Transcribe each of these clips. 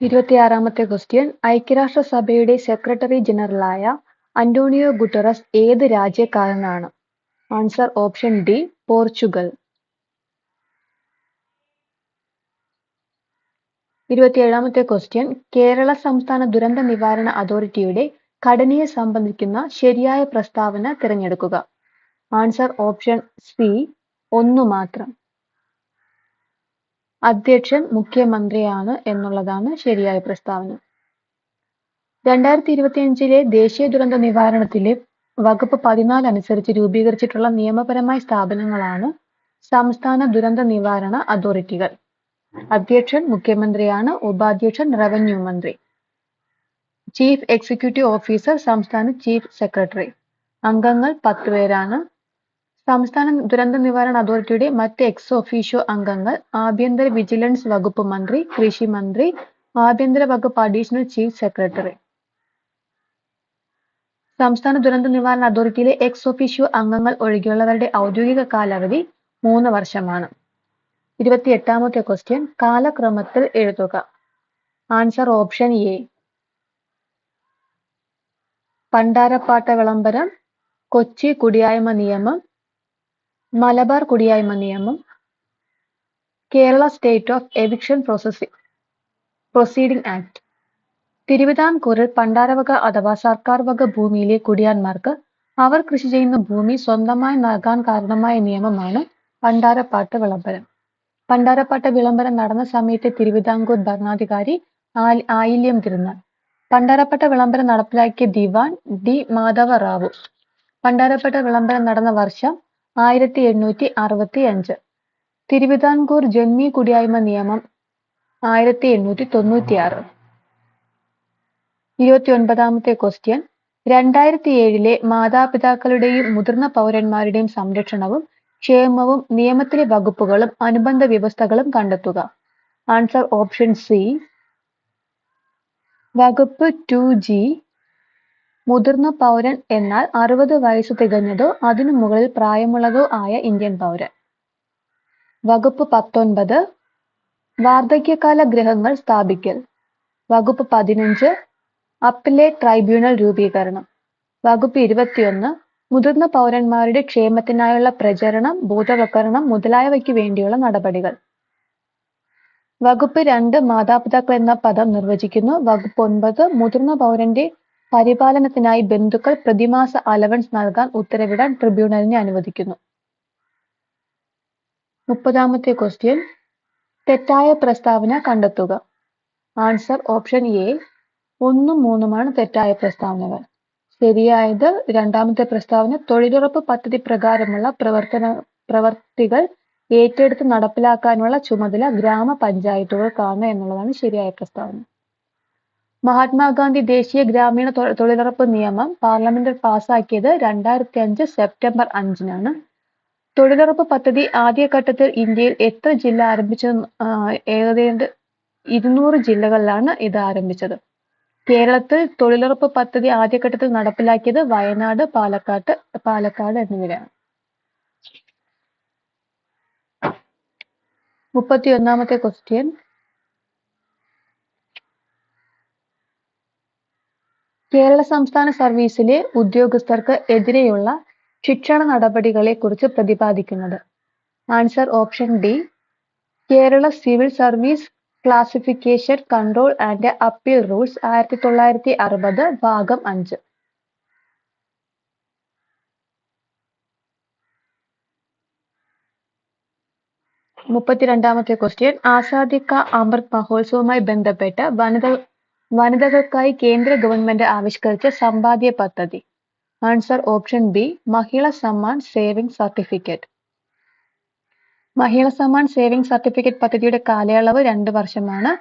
ഇരുപത്തിയാറാമത്തെ ക്വസ്റ്റ്യൻ. ഐക്യരാഷ്ട്രസഭയുടെ secretary ജനറലായ Antonio Guterres ഏത് രാജ്യക്കാരനാണ്? Answer option D Portugal. ഇരുപത്തിയേഴാമത്തെ ക്വസ്റ്റ്യൻ. കേരള സംസ്ഥാന ദുരന്ത നിവാരണ അതോറിറ്റിയുടെ ഘടനയെ സംബന്ധിക്കുന്ന ശരിയായ പ്രസ്താവന തിരഞ്ഞെടുക്കുക. ആൻസർ ഓപ്ഷൻ സി ഒന്നു മാത്രം. അധ്യക്ഷൻ മുഖ്യമന്ത്രിയാണ് എന്നുള്ളതാണ് ശരിയായ പ്രസ്താവന. രണ്ടായിരത്തി ഇരുപത്തിയഞ്ചിലെ ദേശീയ ദുരന്ത നിവാരണത്തിലെ വകുപ്പ് പതിനാല് അനുസരിച്ച് രൂപീകരിച്ചിട്ടുള്ള നിയമപരമായ സ്ഥാപനങ്ങളാണ് സംസ്ഥാന ദുരന്ത നിവാരണ അതോറിറ്റികൾ. അധ്യക്ഷൻ മുഖ്യമന്ത്രിയാണ് ഉപാധ്യക്ഷൻ റവന്യൂ മന്ത്രി. ചീഫ് എക്സിക്യൂട്ടീവ് ഓഫീസർ സംസ്ഥാന ചീഫ് സെക്രട്ടറി. അംഗങ്ങൾ പത്ത് പേരാണ്. സംസ്ഥാന ദുരന്ത നിവാരണ അതോറിറ്റിയുടെ മറ്റ് എക്സ് ഒഫീഷ്യോ അംഗങ്ങൾ ആഭ്യന്തര വിജിലൻസ് വകുപ്പ് മന്ത്രി കൃഷി മന്ത്രി ആഭ്യന്തര വകുപ്പ് അഡീഷണൽ ചീഫ് സെക്രട്ടറി സംസ്ഥാന ദുരന്ത നിവാരണ അതോറിറ്റിയിലെ എക്സ് ഒഫീഷ്യോ അംഗങ്ങൾ ഒഴികെയുള്ളവരുടെ ഔദ്യോഗിക കാലാവധി മൂന്ന് വർഷമാണ്. ഇരുപത്തിയെട്ടാമത്തെ ക്വസ്റ്റ്യൻ കാലക്രമത്തിൽ എഴുതുക. ആൻസർ ഓപ്ഷൻ എ പണ്ടാരപ്പാട്ട വിളംബരം കൊച്ചി കുടിയായ്മ നിയമം മലബാർ കുടിയായ്മ നിയമം Kerala state of eviction processing proceeding act. തിരുവിതാംകൂറിൽ പണ്ടാരവക അഥവാ സർക്കാർ വക ഭൂമിയിലെ കുടിയാന്മാർക്ക് അവർ കൃഷി ചെയ്യുന്ന ഭൂമി സ്വന്തമായി നൽകാൻ കാരണമായ നിയമമാണ് പണ്ടാരപ്പാട്ട് വിളംബരം. പണ്ടാരപ്പാട്ട് വിളംബരം നടന്ന സമയത്ത് തിരുവിതാംകൂർ ഭരണാധികാരി ആയില്യം തിരുനാൾ പണ്ടാരപ്പട്ട വിളംബരം നടപ്പിലാക്കിയ ദിവാൻ ഡി മാധവ റാവു. പണ്ടാരപ്പട്ട വിളംബരം നടന്ന വർഷം ആയിരത്തി എണ്ണൂറ്റി അറുപത്തി അഞ്ച് തിരുവിതാംകൂർ ജന്മി കുടിയായ്മ നിയമം ആയിരത്തി എണ്ണൂറ്റി തൊണ്ണൂറ്റി ആറ് ഇരുപത്തി ഒൻപതാമത്തെ ക്വസ്റ്റ്യൻ രണ്ടായിരത്തി ഏഴിലെ മാതാപിതാക്കളുടെയും മുതിർന്ന പൗരന്മാരുടെയും സംരക്ഷണവും ക്ഷേമവും നിയമത്തിലെ വകുപ്പുകളും അനുബന്ധ വ്യവസ്ഥകളും കണ്ടെത്തുക. ആൻസർ ഓപ്ഷൻ സി വകുപ്പ് ടു ജി മുതിർന്ന പൗരൻ എന്നാൽ അറുപത് വയസ്സ് തികഞ്ഞതോ അതിനു മുകളിൽ പ്രായമുള്ളതോ ആയ ഇന്ത്യൻ പൗരൻ. വകുപ്പ് പത്തൊൻപത് വാർദ്ധക്യകാല ഗൃഹങ്ങൾ സ്ഥാപിക്കൽ. വകുപ്പ് പതിനഞ്ച് അപ്പലേറ്റ് ട്രൈബ്യൂണൽ രൂപീകരണം. വകുപ്പ് ഇരുപത്തിയൊന്ന് മുതിർന്ന പൗരന്മാരുടെ ക്ഷേമത്തിനായുള്ള പ്രചരണം ബോധവൽക്കരണം മുതലായവയ്ക്ക് വേണ്ടിയുള്ള നടപടികൾ. വകുപ്പ് രണ്ട് മാതാപിതാക്കൾ എന്ന പദം നിർവചിക്കുന്നു. വകുപ്പ് ഒൻപത് മുതിർന്ന പൗരന്റെ പരിപാലനത്തിനായി ബന്ധുക്കൾ പ്രതിമാസ അലവൻസ് നൽകാൻ ഉത്തരവിടാൻ ട്രിബ്യൂണലിനെ അനുവദിക്കുന്നു. മുപ്പതാമത്തെ ക്വസ്റ്റ്യൻ തെറ്റായ പ്രസ്താവന കണ്ടെത്തുക. ആൻസർ ഓപ്ഷൻ എ ഒന്നും മൂന്നുമാണ് തെറ്റായ പ്രസ്താവനകൾ. ശരിയായത് രണ്ടാമത്തെ പ്രസ്താവന തൊഴിലുറപ്പ് പദ്ധതി പ്രകാരമുള്ള പ്രവർത്തന പ്രവർത്തികൾ ഏറ്റെടുത്ത് നടപ്പിലാക്കാനുള്ള ചുമതല ഗ്രാമപഞ്ചായത്തുകൾക്കാണ് എന്നുള്ളതാണ് ശരിയായ പ്രസ്താവന. മഹാത്മാഗാന്ധി ദേശീയ ഗ്രാമീണ തൊഴിലുറപ്പ് നിയമം പാർലമെന്റിൽ പാസാക്കിയത് രണ്ടായിരത്തി അഞ്ച് സെപ്റ്റംബർ അഞ്ചിനാണ്. തൊഴിലുറപ്പ് പദ്ധതി ആദ്യഘട്ടത്തിൽ ഇന്ത്യയിൽ എത്ര ജില്ല ആരംഭിച്ചത് ഏകദേശം ഇരുന്നൂറ് ജില്ലകളിലാണ് ഇത് ആരംഭിച്ചത്. കേരളത്തിൽ തൊഴിലുറപ്പ് പദ്ധതി ആദ്യഘട്ടത്തിൽ നടപ്പിലാക്കിയത് വയനാട് പാലക്കാട്ട് പാലക്കാട് എന്നിവരാണ്. മുപ്പത്തി ഒന്നാമത്തെ ക്വസ്റ്റ്യൻ. കേരള സംസ്ഥാന സർവീസിലെ ഉദ്യോഗസ്ഥർക്ക് എതിരെയുള്ള ശിക്ഷണ നടപടികളെ കുറിച്ച് പ്രതിപാദിക്കുന്നത്. Answer option D. Kerala civil service classification control and appeal rules ആയിരത്തി തൊള്ളായിരത്തി അറുപത് ഭാഗം അഞ്ച്. മുപ്പത്തിരണ്ടാമത്തെ ക്വസ്റ്റ്യൻ. ആസാദി കാ അമൃത് മഹോത്സവവുമായി ബന്ധപ്പെട്ട് വനിത വനിതകൾക്കായി കേന്ദ്ര ഗവൺമെന്റ് ആവിഷ്കരിച്ച സമ്പാദ്യ പദ്ധതി. Answer option B Mahila Samman saving certificate. Mahila Samman saving certificate പദ്ധതിയുടെ കാലയളവ് രണ്ട് വർഷമാണ്.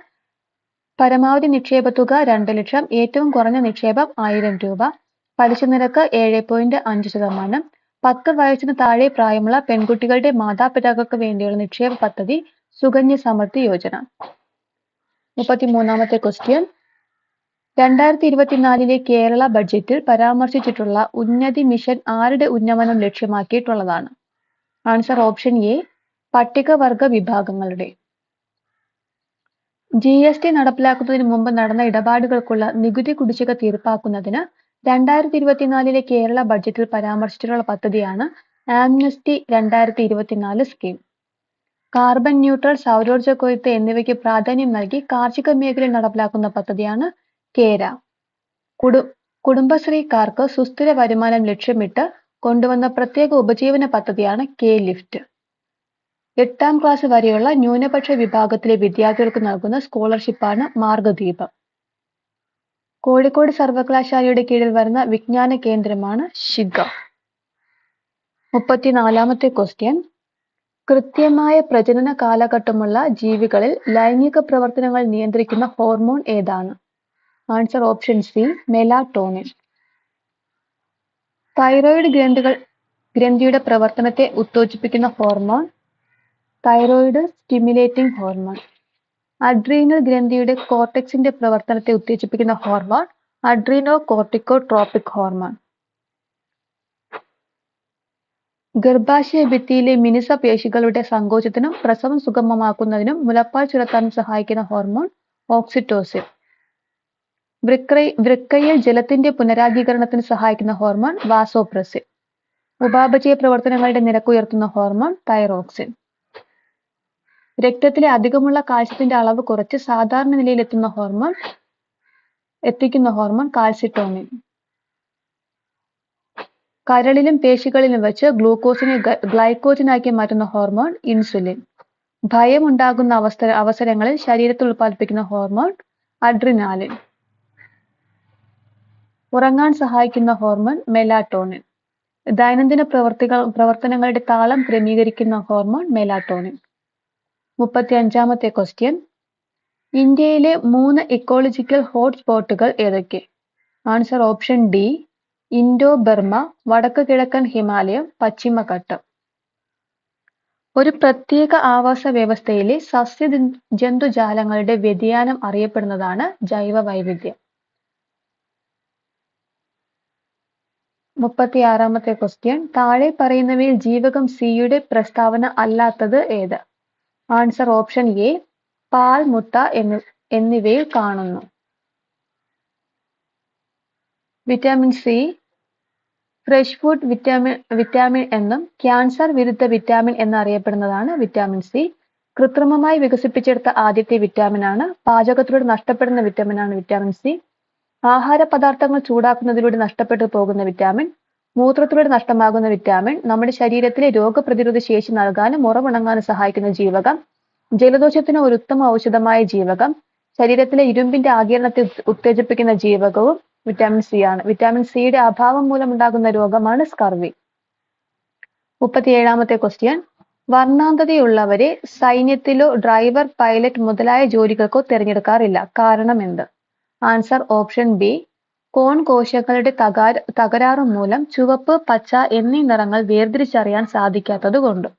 പരമാവധി നിക്ഷേപ തുക രണ്ട് ലക്ഷം ഏറ്റവും കുറഞ്ഞ നിക്ഷേപം ആയിരം രൂപ. പലിശ നിരക്ക് ഏഴ് പോയിന്റ് അഞ്ച് ശതമാനം. പത്ത് വയസ്സിന് താഴെ പ്രായമുള്ള പെൺകുട്ടികളുടെ മാതാപിതാക്കൾക്ക് വേണ്ടിയുള്ള നിക്ഷേപ പദ്ധതി സുകന്യ സമൃദ്ധി യോജന. മുപ്പത്തിമൂന്നാമത്തെ ക്വസ്റ്റ്യൻ രണ്ടായിരത്തി ഇരുപത്തിനാലിലെ കേരള ബഡ്ജറ്റിൽ പരാമർശിച്ചിട്ടുള്ള ഉന്നതി മിഷൻ ആരുടെ ഉന്നമനം ലക്ഷ്യമാക്കിയിട്ടുള്ളതാണ്? ആൻസർ ഓപ്ഷൻ എ പട്ടികവർഗ വിഭാഗങ്ങളുടെ. ജി എസ് ടി നടപ്പിലാക്കുന്നതിന് മുമ്പ് നടന്ന ഇടപാടുകൾക്കുള്ള നികുതി കുടിശ്ശിക തീർപ്പാക്കുന്നതിന് രണ്ടായിരത്തി ഇരുപത്തിനാലിലെ കേരള ബഡ്ജറ്റിൽ പരാമർശിച്ചിട്ടുള്ള പദ്ധതിയാണ് ആംനസ്റ്റി രണ്ടായിരത്തി ഇരുപത്തിനാല് സ്കീം. കാർബൺ ന്യൂട്രൽ സൗരോർജ കൊയ്ത്ത് എന്നിവയ്ക്ക് പ്രാധാന്യം നൽകി കാർഷിക മേഖലയിൽ നടപ്പിലാക്കുന്ന പദ്ധതിയാണ് കേര. കുടു കുടുംബശ്രീക്കാർക്ക് സുസ്ഥിര വരുമാനം ലക്ഷ്യമിട്ട് കൊണ്ടുവന്ന പ്രത്യേക ഉപജീവന പദ്ധതിയാണ് കെ ലിഫ്റ്റ്. എട്ടാം ക്ലാസ് വരെയുള്ള ന്യൂനപക്ഷ വിഭാഗത്തിലെ വിദ്യാർത്ഥികൾക്ക് നൽകുന്ന സ്കോളർഷിപ്പാണ് മാർഗദീപം. കോഴിക്കോട് സർവകലാശാലയുടെ കീഴിൽ വരുന്ന വിജ്ഞാന കേന്ദ്രമാണ് ഷിഗ മുപ്പത്തിനാലാമത്തെ ക്വസ്റ്റ്യൻ. കൃത്യമായ പ്രജനന കാലഘട്ടമുള്ള ജീവികളിൽ ലൈംഗിക പ്രവർത്തനങ്ങൾ നിയന്ത്രിക്കുന്ന ഹോർമോൺ ഏതാണ്? Answer option C melatonin thyroid ഗ്രന്ഥികൾ ഗ്രന്ഥിയുടെ പ്രവർത്തനത്തെ ഉത്തേജിപ്പിക്കുന്ന hormone thyroid stimulating hormone adrenal ഗ്രന്ഥിയുടെ കോർട്ടെക്സിന്റെ പ്രവർത്തനത്തെ ഉത്തേജിപ്പിക്കുന്ന hormone adrenocorticotropic hormone ഗർഭാശയ ഭിത്തിയിലെ മിനുസ പേശികളുടെ സങ്കോചത്തിനും പ്രസവം സുഗമമാക്കുന്നതിനും മുലപ്പാൽ ചുരത്താനും സഹായിക്കുന്ന ഹോർമോൺ ഓക്സിറ്റോസിൻ വൃക്കയിൽ ജലത്തിന്റെ പുനരാഗീകരണത്തിന് സഹായിക്കുന്ന ഹോർമോൺ വാസോപ്രസിൻ. ഉപാപചയ പ്രവർത്തനങ്ങളുടെ നിരക്ക് ഉയർത്തുന്ന ഹോർമോൺ തൈറോക്സിൻ. രക്തത്തിലെ അധികമുള്ള കാൽസ്യത്തിന്റെ അളവ് കുറച്ച് സാധാരണ നിലയിൽ എത്തുന്ന ഹോർമോൺ എത്തിക്കുന്ന ഹോർമോൺ കാൽസിറ്റോണിൻ കരളിലും പേശികളിലും വെച്ച് ഗ്ലൂക്കോസിനെ ഗ്ലൈക്കോജനാക്കി മാറ്റുന്ന ഹോർമോൺ ഇൻസുലിൻ. ഭയം ഉണ്ടാകുന്ന അവസരങ്ങളിൽ ശരീരത്തിൽ ഉൽപ്പാദിപ്പിക്കുന്ന ഹോർമോൺ അഡ്രിനാലിൻ. ഉറങ്ങാൻ സഹായിക്കുന്ന ഹോർമോൺ മെലാട്ടോണിൻ. ദൈനംദിന പ്രവർത്തികൾ പ്രവർത്തനങ്ങളുടെ താളം ക്രമീകരിക്കുന്ന ഹോർമോൺ മെലാട്ടോണിൻ. മുപ്പത്തി അഞ്ചാമത്തെ ക്വസ്റ്റ്യൻ ഇന്ത്യയിലെ മൂന്ന് ഇക്കോളജിക്കൽ ഹോട്ട്സ്പോട്ടുകൾ ഏതൊക്കെ? Answer option D Indo Burma വടക്ക് കിഴക്കൻ ഹിമാലയം പശ്ചിമഘട്ടം. ഒരു പ്രത്യേക ആവാസ വ്യവസ്ഥയിലെ സസ്യ ജന്തുജാലങ്ങളുടെ വ്യതിയാനം അറിയപ്പെടുന്നതാണ് ജൈവ വൈവിധ്യം മുപ്പത്തിയാറാമത്തെ ക്വസ്റ്റ്യൻ താഴെ പറയുന്നവയിൽ ജീവകം സിയുടെ പ്രസ്താവന അല്ലാത്തത് ഏത്? ആൻസർ ഓപ്ഷൻ എ പാൽ മുട്ട എന്നി എന്നിവയിൽ കാണുന്നു. Vitamin C fresh food vitamin vitamin എന്നും ക്യാൻസർ വിരുദ്ധ വിറ്റാമിൻ എന്നറിയപ്പെടുന്നതാണ് വിറ്റാമിൻ സി കൃത്രിമമായി വികസിപ്പിച്ചെടുത്ത ആദ്യത്തെ വിറ്റാമിനാണ് പാചകത്തിലൂടെ നഷ്ടപ്പെടുന്ന വിറ്റാമിനാണ് വിറ്റാമിൻ സി ആഹാര പദാർത്ഥങ്ങൾ ചൂടാക്കുന്നതിലൂടെ നഷ്ടപ്പെട്ടു പോകുന്ന വിറ്റാമിൻ മൂത്രത്തിലൂടെ നഷ്ടമാകുന്ന വിറ്റാമിൻ നമ്മുടെ ശരീരത്തിലെ രോഗപ്രതിരോധ ശേഷി നൽകാനും ഉറവുണങ്ങാനും സഹായിക്കുന്ന ജീവകം ജലദോഷത്തിന് ഒരു ഉത്തമ ഔഷധമായ ജീവകം ശരീരത്തിലെ ഇരുമ്പിന്റെ ആകിരണത്തെ ഉത്തേജിപ്പിക്കുന്ന ജീവകവും വിറ്റാമിൻ സി ആണ്. വിറ്റാമിൻ സിയുടെ അഭാവം മൂലമുണ്ടാകുന്ന രോഗമാണ് സ്കർവി. മുപ്പത്തിയേഴാമത്തെ ക്വസ്റ്റ്യൻ വർണാന്തതയുള്ളവരെ സൈന്യത്തിലോ ഡ്രൈവർ പൈലറ്റ് മുതലായ ജോലികൾക്കോ തിരഞ്ഞെടുക്കാറില്ല. കാരണം എന്ത്? ആൻസർ ഓപ്ഷൻ ബി കോൺ കോശങ്ങളുടെ തകരാറ് മൂലം ചുവപ്പ് പച്ച എന്നീ നിറങ്ങൾ വേർതിരിച്ചറിയാൻ സാധിക്കാത്തത് കൊണ്ട്.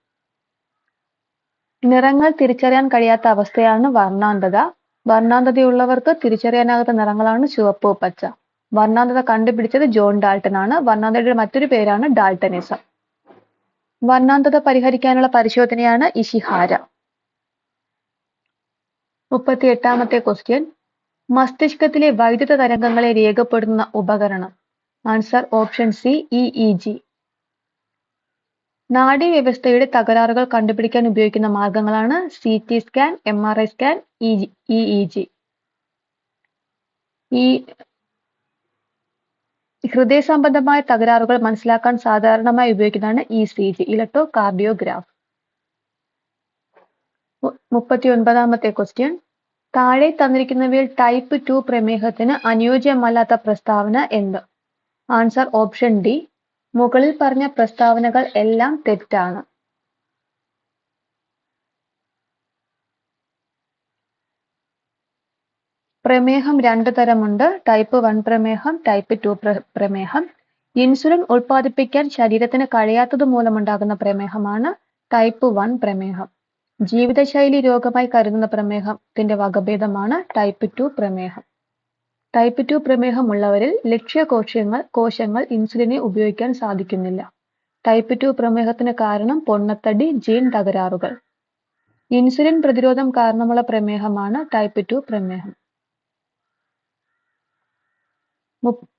നിറങ്ങൾ തിരിച്ചറിയാൻ കഴിയാത്ത അവസ്ഥയാണ് വർണാന്തത. വർണാന്തതയുള്ളവർക്ക് തിരിച്ചറിയാനാകാത്ത നിറങ്ങളാണ് ചുവപ്പ് പച്ച. വർണാന്തത കണ്ടുപിടിച്ചത് ജോൺ ഡാൾട്ടൻ ആണ്. വർണാന്തതയുടെ മറ്റൊരു പേരാണ് ഡാൾട്ടനിസം വർണാന്തത പരിഹരിക്കാനുള്ള പരിശോധനയാണ് ഇഷിഹാര. മുപ്പത്തി എട്ടാമത്തെ ക്വസ്റ്റ്യൻ മസ്തിഷ്കത്തിലെ വൈദ്യുത തരംഗങ്ങളെ രേഖപ്പെടുത്തുന്ന ഉപകരണം. Answer option C E E G നാഡീവ്യവസ്ഥയുടെ തകരാറുകൾ കണ്ടുപിടിക്കാൻ ഉപയോഗിക്കുന്ന മാർഗങ്ങളാണ് C T scan M R I scan E E G ഈ ഹൃദയ സംബന്ധമായ തകരാറുകൾ മനസ്സിലാക്കാൻ സാധാരണമായി ഉപയോഗിക്കുന്നതാണ് E C G electrocardiograph മുപ്പത്തി ഒൻപതാമത്തെ ക്വസ്റ്റ്യൻ താഴെ തന്നിരിക്കുന്നവയിൽ ടൈപ്പ് ടു പ്രമേഹത്തിന് അനുയോജ്യമല്ലാത്ത പ്രസ്താവന എന്ത്? ആൻസർ ഓപ്ഷൻ ഡി മുകളിൽ പറഞ്ഞ പ്രസ്താവനകൾ എല്ലാം തെറ്റാണ്. പ്രമേഹം രണ്ടു തരമുണ്ട്. ടൈപ്പ് വൺ പ്രമേഹം ടൈപ്പ് ടു പ്രമേഹം. ഇൻസുലിൻ ഉൽപ്പാദിപ്പിക്കാൻ ശരീരത്തിന് കഴിയാത്തത് മൂലമുണ്ടാകുന്ന പ്രമേഹമാണ് ടൈപ്പ് വൺ പ്രമേഹം. ജീവിതശൈലി രോഗമായി കരുതുന്ന പ്രമേഹത്തിന്റെ വകഭേദമാണ് ടൈപ്പ് ടു പ്രമേഹം. ടൈപ്പ് ടു പ്രമേഹമുള്ളവരിൽ ലക്ഷ്യകോശങ്ങൾ കോശങ്ങൾ ഇൻസുലിനെ ഉപയോഗിക്കാൻ സാധിക്കുന്നില്ല. ടൈപ്പ് ടു പ്രമേഹത്തിന് കാരണം പൊണ്ണത്തടി ജീൻ തകരാറുകൾ. ഇൻസുലിൻ പ്രതിരോധം കാരണമുള്ള പ്രമേഹമാണ് ടൈപ്പ് ടു പ്രമേഹം.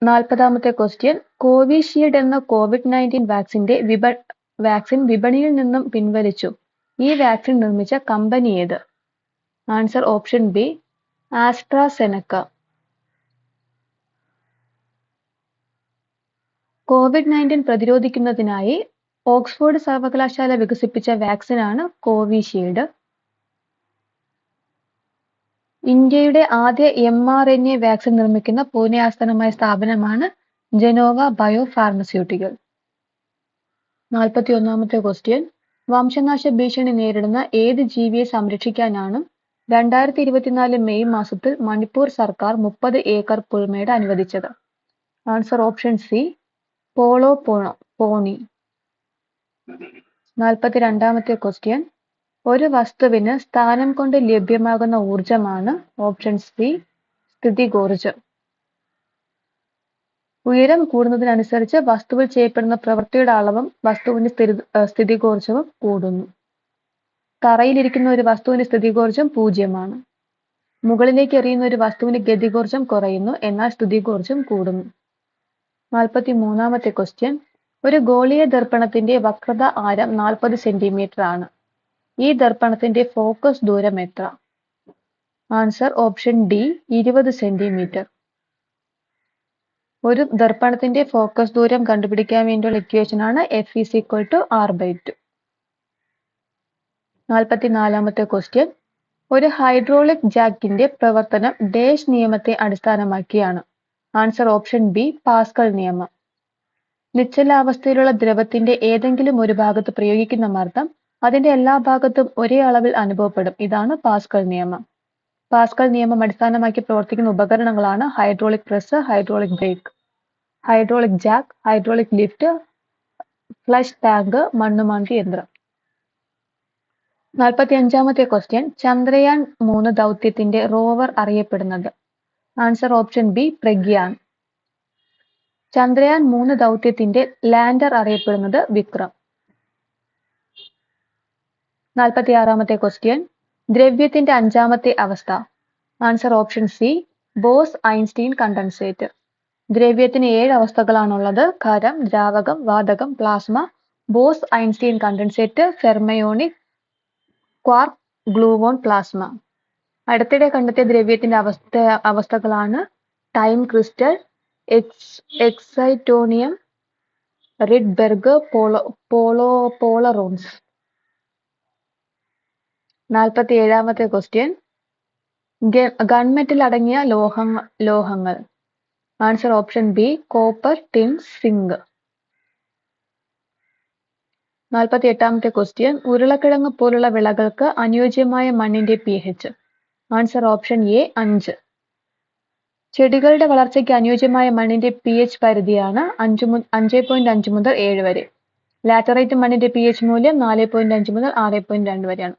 നാൽപ്പതാമത്തെ ക്വസ്റ്റ്യൻ കോവിഷീൽഡ് എന്ന കോവിഡ് നയന്റീൻ വാക്സിന്റെ വിപ വാക്സിൻ വിപണിയിൽ നിന്നും പിൻവലിച്ചു. ഈ വാക്സിൻ നിർമ്മിച്ച കമ്പനി ഏത്? Answer option B AstraZeneca Covid nineteen പ്രതിരോധിക്കുന്നതിനായി Oxford സർവകലാശാല വികസിപ്പിച്ച വാക്സിനാണ് കോവിഷീൽഡ്. ഇന്ത്യയുടെ ആദ്യ M R N A vaccine നിർമ്മിക്കുന്ന പൂനെ ആസ്ഥാനമായ സ്ഥാപനമാണ് ജനോവ ബയോ ഫാർമസ്യൂട്ടിക്കൽ നാൽപ്പത്തി ഒന്നാമത്തെ ക്വസ്റ്റ്യൻ വംശനാശ ഭീഷണി നേരിടുന്ന ഏത് ജീവിയെ സംരക്ഷിക്കാനാണ് രണ്ടായിരത്തി ഇരുപത്തിനാല് മെയ് മാസത്തിൽ മണിപ്പൂർ സർക്കാർ മുപ്പത് ഏക്കർ പുൽമേട് അനുവദിച്ചത്? ആൻസർ ഓപ്ഷൻ സി പോളോ പോണോ പോണി. നാൽപ്പത്തി രണ്ടാമത്തെ ക്വസ്റ്റ്യൻ ഒരു വസ്തുവിന് സ്ഥാനം കൊണ്ട് ലഭ്യമാകുന്ന ഊർജമാണ് ഓപ്ഷൻ സി സ്ഥിതികോർജം ഉയരം കൂടുന്നതിനനുസരിച്ച് വസ്തുവിൽ ചെയ്യപ്പെടുന്ന പ്രവൃത്തിയുടെ അളവും വസ്തുവിന്റെ സ്ഥിതി സ്ഥിതികോർജവും കൂടുന്നു. തറയിലിരിക്കുന്ന ഒരു വസ്തുവിന്റെ സ്ഥിതികോർജം പൂജ്യമാണ്. മുകളിലേക്ക് എറിയുന്ന ഒരു വസ്തുവിന്റെ ഗതികോർജം കുറയുന്നു എന്നാൽ സ്ഥിതികോർജം കൂടുന്നു. നാൽപ്പത്തി മൂന്നാമത്തെ ക്വസ്റ്റ്യൻ ഒരു ഗോളീയ ദർപ്പണത്തിന്റെ വക്രത ആരം നാൽപ്പത് സെന്റിമീറ്റർ ആണ്. ഈ ദർപ്പണത്തിന്റെ ഫോക്കസ് ദൂരം എത്ര? ആൻസർ ഓപ്ഷൻ ഡി ഇരുപത് സെന്റിമീറ്റർ ഒരു ദർപ്പണത്തിന്റെ ഫോക്കസ് ദൂരം കണ്ടുപിടിക്കാൻ വേണ്ടിയുള്ള ഇക്വേഷൻ ആണ് F is equal to R by two നാൽപ്പത്തിനാലാമത്തെ question ഒരു ഹൈഡ്രോളിക് ജാക്കിന്റെ പ്രവർത്തനം ഡേഷ് നിയമത്തെ അടിസ്ഥാനമാക്കിയാണ്. ആൻസർ ഓപ്ഷൻ ബി പാസ്കൽ നിയമം. നിശ്ചലാവസ്ഥയിലുള്ള ദ്രവത്തിന്റെ ഏതെങ്കിലും ഒരു ഭാഗത്ത് പ്രയോഗിക്കുന്ന മർദ്ദം അതിന്റെ എല്ലാ ഭാഗത്തും ഒരേ അളവിൽ അനുഭവപ്പെടും. ഇതാണ് പാസ്കൽ നിയമം. പാസ്കൽ നിയമം അടിസ്ഥാനമാക്കി പ്രവർത്തിക്കുന്ന ഉപകരണങ്ങളാണ് hydraulic press hydraulic brake hydraulic jack hydraulic lift flush tank മണ്ണുമാന്തി യന്ത്രം. നാൽപ്പത്തി അഞ്ചാമത്തെ ക്വസ്റ്റ്യൻ ചന്ദ്രയാൻ മൂന്ന് ദൗത്യത്തിന്റെ റോവർ അറിയപ്പെടുന്നത്. Answer option B Pragyan. Chandrayaan മൂന്ന് ദൗത്യത്തിന്റെ ലാൻഡർ അറിയപ്പെടുന്നത് വിക്രം. നാൽപ്പത്തി ആറാമത്തെ ക്വസ്റ്റ്യൻ ദ്രവ്യത്തിന്റെ അഞ്ചാമത്തെ അവസ്ഥ. Answer option C Bose Einstein condensate ദ്രവ്യത്തിന് ഏഴ് അവസ്ഥകളാണുള്ളത്. ഖരം ദ്രാവകം വാതകം plasma Bose Einstein condensate fermionic quark gluon plasma അടുത്തിടെ കണ്ടെത്തിയ ദ്രവ്യത്തിന്റെ അവസ്ഥ അവസ്ഥകളാണ് time crystal ex excitonium Rydberg polo polo polarons നാൽപ്പത്തി ഏഴാമത്തെ ക്വസ്റ്റ്യൻ ഗൺമെറ്റിൽ അടങ്ങിയ ലോഹങ്ങ ലോഹങ്ങൾ. Answer option B copper tin zinc നാൽപ്പത്തി എട്ടാമത്തെ ക്വസ്റ്റ്യൻ ഉരുളക്കിഴങ്ങ് പോലുള്ള വിളകൾക്ക് അനുയോജ്യമായ മണ്ണിന്റെ P H answer option A അഞ്ച്. ചെടികളുടെ വളർച്ചയ്ക്ക് അനുയോജ്യമായ മണ്ണിന്റെ പി എച്ച് പരിധിയാണ് അഞ്ച് മു അഞ്ച് പോയിന്റ് അഞ്ച് മുതൽ ഏഴ് വരെ. ലാറ്ററൈറ്റ് മണ്ണിന്റെ പി എച്ച് മൂല്യം നാല് പോയിന്റ് അഞ്ച് മുതൽ ആറ് പോയിന്റ് രണ്ട് വരെയാണ്.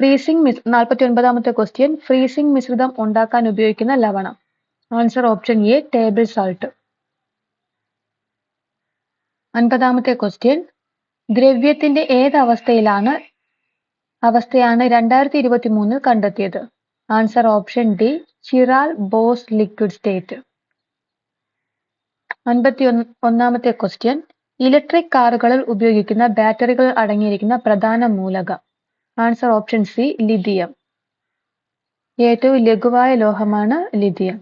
ഫ്രീസിംഗ് മിസ് നാൽപ്പത്തി ഒൻപതാമത്തെ ക്വസ്റ്റ്യൻ ഫ്രീസിംഗ് മിശ്രിതം ഉണ്ടാക്കാൻ ഉപയോഗിക്കുന്ന ലവണം. Answer option A table salt അൻപതാമത്തെ question ദ്രവ്യത്തിന്റെ ഏത് അവസ്ഥയിലാണ് അവസ്ഥയാണ് രണ്ടായിരത്തി ഇരുപത്തി മൂന്നിൽ കണ്ടെത്തിയത്. Answer option D chiral Bose liquid state. അൻപത്തി ഒന്നാമത്തെ ക്വസ്റ്റ്യൻ ഇലക്ട്രിക് കാറുകളിൽ ഉപയോഗിക്കുന്ന ബാറ്ററികൾ അടങ്ങിയിരിക്കുന്ന പ്രധാന മൂലകം. ആൻസർ ഓപ്ഷൻ സി ലിഥിയം ഏറ്റവും ലഘുവായ ലോഹമാണ് ലിഥിയം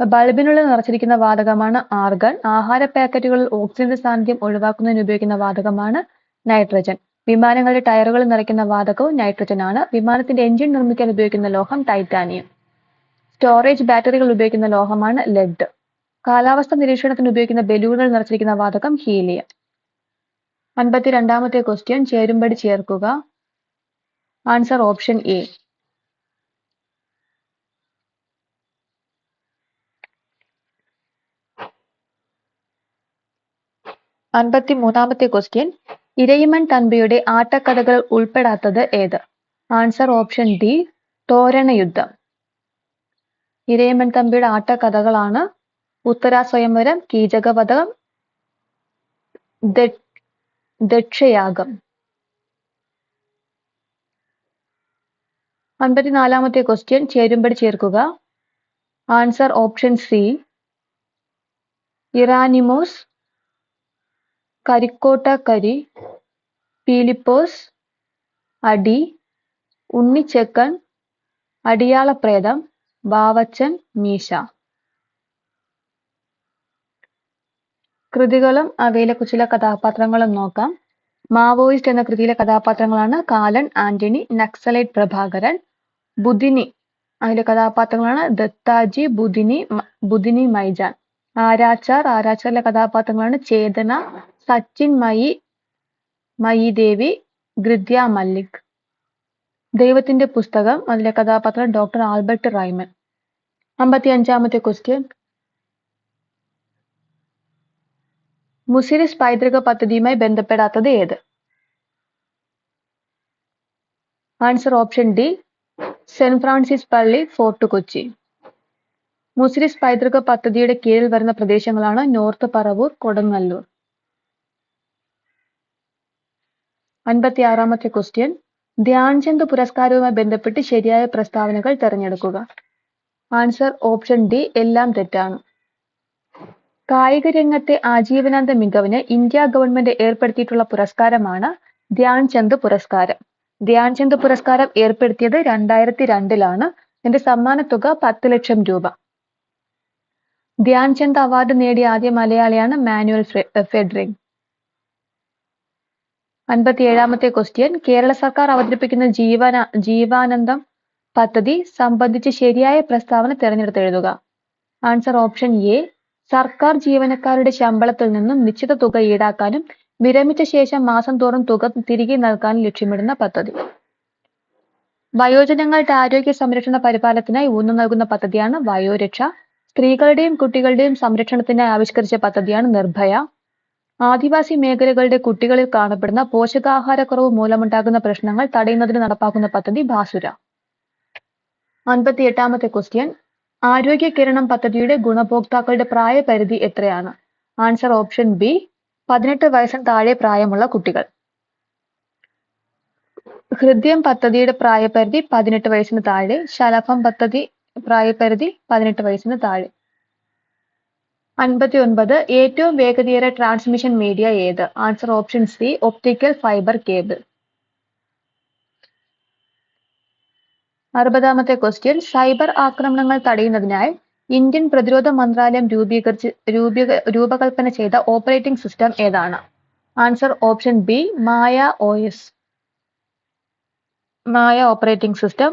ബൾബിനുള്ളിൽ നിറച്ചിരിക്കുന്ന വാതകമാണ് ആർഗൺ ആഹാര പാക്കറ്റുകളിൽ ഓക്സിജന്റെ സാന്നിധ്യം ഒഴിവാക്കുന്നതിന് ഉപയോഗിക്കുന്ന വാതകമാണ് നൈട്രജൻ വിമാനങ്ങളുടെ ടയറുകളിൽ നിറയ്ക്കുന്ന വാതകവും നൈട്രജൻ ആണ്. വിമാനത്തിന്റെ എഞ്ചിൻ നിർമ്മിക്കാൻ ഉപയോഗിക്കുന്ന ലോഹം ടൈറ്റാനിയം സ്റ്റോറേജ് ബാറ്ററികൾ ഉപയോഗിക്കുന്ന ലോഹമാണ് ലെഡ് കാലാവസ്ഥ നിരീക്ഷണത്തിന് ഉപയോഗിക്കുന്ന ബലൂണുകൾ നിറച്ചിരിക്കുന്ന വാതകം ഹീലിയം അൻപത്തി രണ്ടാമത്തെ ക്വസ്റ്റ്യൻ ചേരുംപടി ചേർക്കുക. ആൻസർ ഓപ്ഷൻ എ അൻപത്തി മൂന്നാമത്തെ ക്വസ്റ്റ്യൻ ഇരയിമൺ തൻപിയുടെ ആട്ടക്കഥകൾ ഉൾപ്പെടാത്തത് ഏത്? ആൻസർ ഓപ്ഷൻ ഡി തോരണ യുദ്ധം ഇരയിമൺ തമ്പിയുടെ ആട്ടക്കഥകളാണ് Uttaraswayamvaram Keechakavadham the- Dakshayagam. അൻപത്തിനാലാമത്തെ question ചേരുമ്പടി ചേർക്കുക. ആൻസർ ഓപ്ഷൻ സി ഇറാനിമോസ് കരിക്കോട്ട കരി പീലിപ്പോസ് അടി ഉണ്ണിച്ചക്കൻ അടിയാളപ്രേതം വാവച്ചൻ മീശ. കൃതികളും അവയിലെ ചില കഥാപാത്രങ്ങളും നോക്കാം. മാവോയിസ്റ്റ് എന്ന കൃതിയിലെ കഥാപാത്രങ്ങളാണ് കാലൻ ആന്റണി നക്സലൈറ്റ് പ്രഭാകരൻ ബുധിനി. അതിലെ കഥാപാത്രങ്ങളാണ് ദത്താജി ബുധിനി ബുധിനി മൈജാൻ. ആരാച്ചാർ ആരാച്ചാറിലെ കഥാപാത്രങ്ങളാണ് ചേതന സച്ചിൻ മയി മയി ദേവി ഗൃദ്യ മല്ലിക്. ദൈവത്തിന്റെ പുസ്തകം അതിലെ കഥാപാത്രം ഡോക്ടർ ആൽബർട്ട് റൈമൻ. അമ്പത്തി അഞ്ചാമത്തെ ക്വസ്റ്റ്യൻ. മുസിരിസ് പൈതൃക പദ്ധതിയുമായി ബന്ധപ്പെടാത്തത് ഏത്? Answer option D Saint Francis പള്ളി ഫോർട്ട് കൊച്ചി മുസിരിസ് പൈതൃക പദ്ധതിയുടെ കീഴിൽ വരുന്ന പ്രദേശങ്ങളാണ് നോർത്ത് പറവൂർ കൊടുങ്ങല്ലൂർ. അൻപത്തി ആറാമത്തെ ക്വസ്റ്റ്യൻ ധ്യാൻചന്ദ് പുരസ്കാരവുമായി ബന്ധപ്പെട്ട് ശരിയായ പ്രസ്താവനകൾ തിരഞ്ഞെടുക്കുക. ആൻസർ ഓപ്ഷൻ ഡി എല്ലാം തെറ്റാണ്. കായിക രംഗത്തെ ആജീവനാന്ത മികവിന് ഇന്ത്യ ഗവൺമെന്റ് ഏർപ്പെടുത്തിയിട്ടുള്ള പുരസ്കാരമാണ് ധ്യാൻചന്ദ് പുരസ്കാരം. ധ്യാൻചന്ദ് പുരസ്കാരം ഏർപ്പെടുത്തിയത് രണ്ടായിരത്തി രണ്ടിലാണ് ഇതിന്റെ സമ്മാനത്തുക പത്ത് ലക്ഷം രൂപ. ധ്യാൻചന്ദ് അവാർഡ് നേടിയ ആദ്യ മലയാളിയാണ് മാനുവൽ ഫെഡറിംഗ് അൻപത്തിയേഴാമത്തെ ക്വസ്റ്റ്യൻ. കേരള സർക്കാർ അവതരിപ്പിക്കുന്ന ജീവന ജീവാനന്ദം പദ്ധതി സംബന്ധിച്ച് ശരിയായ പ്രസ്താവന തിരഞ്ഞെടുത്ത് എഴുതുക ആൻസർ ഓപ്ഷൻ എ. സർക്കാർ ജീവനക്കാരുടെ ശമ്പളത്തിൽ നിന്നും നിശ്ചിത തുക ഈടാക്കാനും വിരമിച്ച ശേഷം മാസം തോറും തുക തിരികെ നൽകാനും ലക്ഷ്യമിടുന്ന പദ്ധതി. വയോജനങ്ങളുടെ ആരോഗ്യ സംരക്ഷണ പരിപാലനത്തിനായി ഊന്നൽ നൽകുന്ന പദ്ധതിയാണ് വയോരക്ഷ. സ്ത്രീകളുടെയും കുട്ടികളുടെയും സംരക്ഷണത്തിനായി ആവിഷ്കരിച്ച പദ്ധതിയാണ് നിർഭയ. ആദിവാസി മേഖലകളുടെ കുട്ടികളിൽ കാണപ്പെടുന്ന പോഷകാഹാരക്കുറവ് മൂലമുണ്ടാകുന്ന പ്രശ്നങ്ങൾ തടയുന്നതിന് നടപ്പാക്കുന്ന പദ്ധതി ഭാസുര അൻപത്തി എട്ടാമത്തെ ക്വസ്റ്റ്യൻ. ആരോഗ്യ കിരണം പദ്ധതിയുടെ ഗുണഭോക്താക്കളുടെ പ്രായപരിധി എത്രയാണ്? ആൻസർ ഓപ്ഷൻ ബി പതിനെട്ട് വയസ്സിന് താഴെ പ്രായമുള്ള കുട്ടികൾ. ഹൃദയം പദ്ധതിയുടെ പ്രായപരിധി പതിനെട്ട് വയസ്സിന് താഴെ ശലഭം പദ്ധതി പ്രായപരിധി പതിനെട്ട് വയസ്സിന് താഴെ. അൻപത്തി ഒൻപത് ഏറ്റവും വേഗതയേറിയ ട്രാൻസ്മിഷൻ മീഡിയ ഏത്? Answer option C optical fibre cable അറുപതാമത്തെ ക്വസ്റ്റ്യൻ സൈബർ ആക്രമണങ്ങൾ തടയുന്നതിനായി ഇന്ത്യൻ പ്രതിരോധ മന്ത്രാലയം രൂപീകരിച്ച് രൂപീക രൂപകൽപ്പന ചെയ്ത ഓപ്പറേറ്റിംഗ് സിസ്റ്റം ഏതാണ്? Answer option B Maya O S. Maya operating system.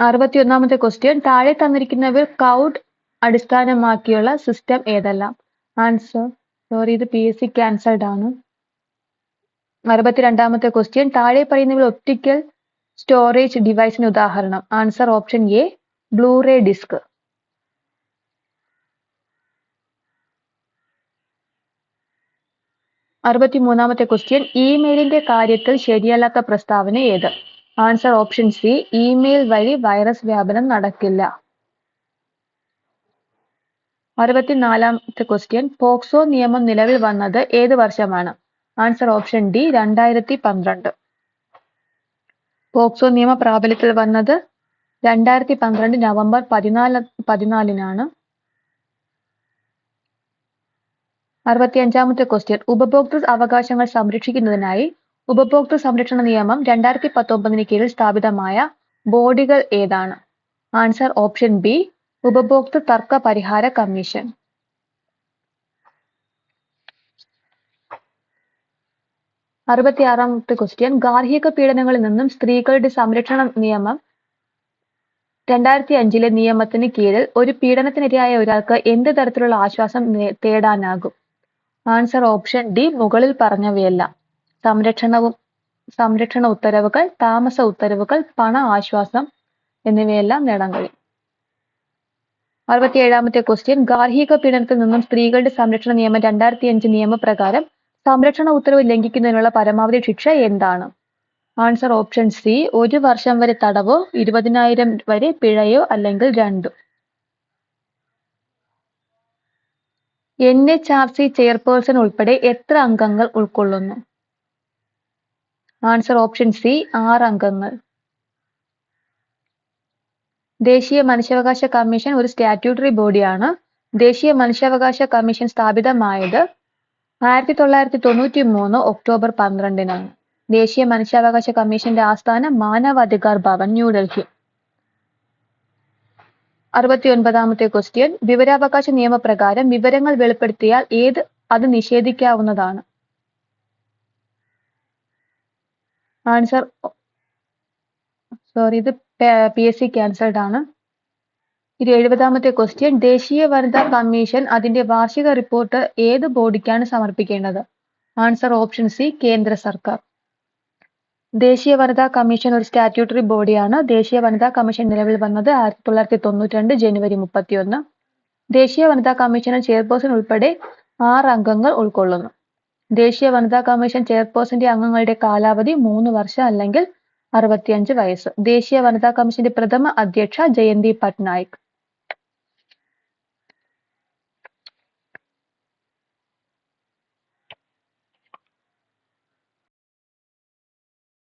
അറുപത്തിയൊന്നാമത്തെ question താഴെ തന്നിരിക്കുന്നവർ ക്ലൗഡ് അടിസ്ഥാനമാക്കിയുള്ള സിസ്റ്റം ഏതെല്ലാം? ആൻസർ സോറി ഇത് പി എസ് സി ക്യാൻസൽഡ് ആണ്. അറുപത്തിരണ്ടാമത്തെ ക്വസ്റ്റ്യൻ താഴെ പറയുന്നവയിൽ ഒപ്റ്റിക്കൽ സ്റ്റോറേജ് ഡിവൈസിന് ഉദാഹരണം. Answer option A Blu ray disc. അറുപത്തിമൂന്നാമത്തെ question ഇമെയിലിന്റെ കാര്യത്തിൽ ശരിയല്ലാത്ത പ്രസ്താവന ഏത്? ആൻസർ ഓപ്ഷൻ സി ഇമെയിൽ വഴി വൈറസ് വ്യാപനം നടക്കില്ല. അറുപത്തിനാലാമത്തെ ക്വസ്റ്റ്യൻ പോക്സോ നിയമം നിലവിൽ വന്നത് ഏത് വർഷമാണ്? ആൻസർ ഓപ്ഷൻ ഡി രണ്ടായിരത്തി പന്ത്രണ്ട് പോക്സോ നിയമ പ്രാബല്യത്തിൽ വന്നത് രണ്ടായിരത്തി പന്ത്രണ്ട് നവംബർ പതിനാല് പതിനാലിനാണ്. അറുപത്തിയഞ്ചാമത്തെ ക്വസ്റ്റ്യൻ ഉപഭോക്തൃ അവകാശങ്ങൾ സംരക്ഷിക്കുന്നതിനായി ഉപഭോക്തൃ സംരക്ഷണ നിയമം രണ്ടായിരത്തി പത്തൊമ്പതിന് കീഴിൽ സ്ഥാപിതമായ ബോഡികൾ ഏതാണ്? ആൻസർ ഓപ്ഷൻ ബി ഉപഭോക്തൃ തർക്ക പരിഹാര കമ്മീഷൻ. അറുപത്തിയാറാമത്തെ ക്വസ്റ്റ്യൻ ഗാർഹിക പീഡനങ്ങളിൽ നിന്നും സ്ത്രീകളുടെ സംരക്ഷണ നിയമം രണ്ടായിരത്തി അഞ്ചിലെ നിയമത്തിന് കീഴിൽ ഒരു പീഡനത്തിനിരയായ ഒരാൾക്ക് എന്ത് തരത്തിലുള്ള ആശ്വാസം തേടാനാകും? ആൻസർ ഓപ്ഷൻ ഡി മുകളിൽ പറഞ്ഞവയെല്ലാം. സംരക്ഷണവും സംരക്ഷണ ഉത്തരവുകൾ താമസ ഉത്തരവുകൾ പണ ആശ്വാസം എന്നിവയെല്ലാം നേടാൻ കഴിയും. അറുപത്തിയേഴാമത്തെ ക്വസ്റ്റ്യൻ ഗാർഹിക പീഡനത്തിൽ നിന്നും സ്ത്രീകളുടെ സംരക്ഷണ നിയമം രണ്ടായിരത്തി അഞ്ച് നിയമപ്രകാരം സംരക്ഷണ ഉത്തരവ് ലംഘിക്കുന്നതിനുള്ള പരമാവധി ശിക്ഷ എന്താണ്? ആൻസർ ഓപ്ഷൻ സി ഒരു വർഷം വരെ തടവോ ഇരുപതിനായിരം വരെ പിഴയോ അല്ലെങ്കിൽ രണ്ടും? N H R C chairperson ഉൾപ്പെടെ എത്ര അംഗങ്ങൾ ഉൾക്കൊള്ളുന്നു? ആൻസർ ഓപ്ഷൻ സി ആറ് അംഗങ്ങൾ. ദേശീയ മനുഷ്യാവകാശ കമ്മീഷൻ ഒരു സ്റ്റാറ്റ്യൂട്ടറി ബോഡിയാണ്. ദേശീയ മനുഷ്യാവകാശ കമ്മീഷൻ സ്ഥാപിതമായത് ആയിരത്തി തൊള്ളായിരത്തി തൊണ്ണൂറ്റി മൂന്ന് ഒക്ടോബർ പന്ത്രണ്ടിനാണ്. ദേശീയ മനുഷ്യാവകാശ കമ്മീഷന്റെ ആസ്ഥാനം മാനവാധികാർ ഭവൻ ന്യൂഡൽഹി. അറുപത്തി ഒൻപതാമത്തെ ക്വസ്റ്റ്യൻ വിവരാവകാശ നിയമപ്രകാരം വിവരങ്ങൾ വെളിപ്പെടുത്തിയാൽ ഏത് അത് നിഷേധിക്കാവുന്നതാണ്? ആൻസർ സോറി ഇത് പി എസ് സി ക്യാൻസൽഡ് ആണ്. ഇത് എഴുപതാമത്തെ ക്വസ്റ്റ്യൻ ദേശീയ വനിതാ കമ്മീഷൻ അതിന്റെ വാർഷിക റിപ്പോർട്ട് ഏത് ബോഡിക്കാണ് സമർപ്പിക്കേണ്ടത്? ആൻസർ ഓപ്ഷൻ സി കേന്ദ്ര സർക്കാർ. ദേശീയ വനിതാ കമ്മീഷൻ ഒരു സ്റ്റാറ്റ്യൂട്ടറി ബോഡിയാണ്. ദേശീയ വനിതാ കമ്മീഷൻ നിലവിൽ വന്നത് ആയിരത്തി തൊള്ളായിരത്തി തൊണ്ണൂറ്റി രണ്ട് ജനുവരി മുപ്പത്തിയൊന്ന്. ദേശീയ വനിതാ കമ്മീഷന് ചെയർപേഴ്സൺ ഉൾപ്പെടെ ആറ് അംഗങ്ങൾ ഉൾക്കൊള്ളുന്നു. ദേശീയ വനിതാ കമ്മീഷൻ ചെയർപേഴ്സന്റെ അംഗങ്ങളുടെ കാലാവധി മൂന്ന് വർഷം അല്ലെങ്കിൽ അറുപത്തിയഞ്ച് വയസ്സ്. ദേശീയ വനിതാ കമ്മീഷന്റെ പ്രഥമ അധ്യക്ഷ ജയന്തി പട്നായിക്.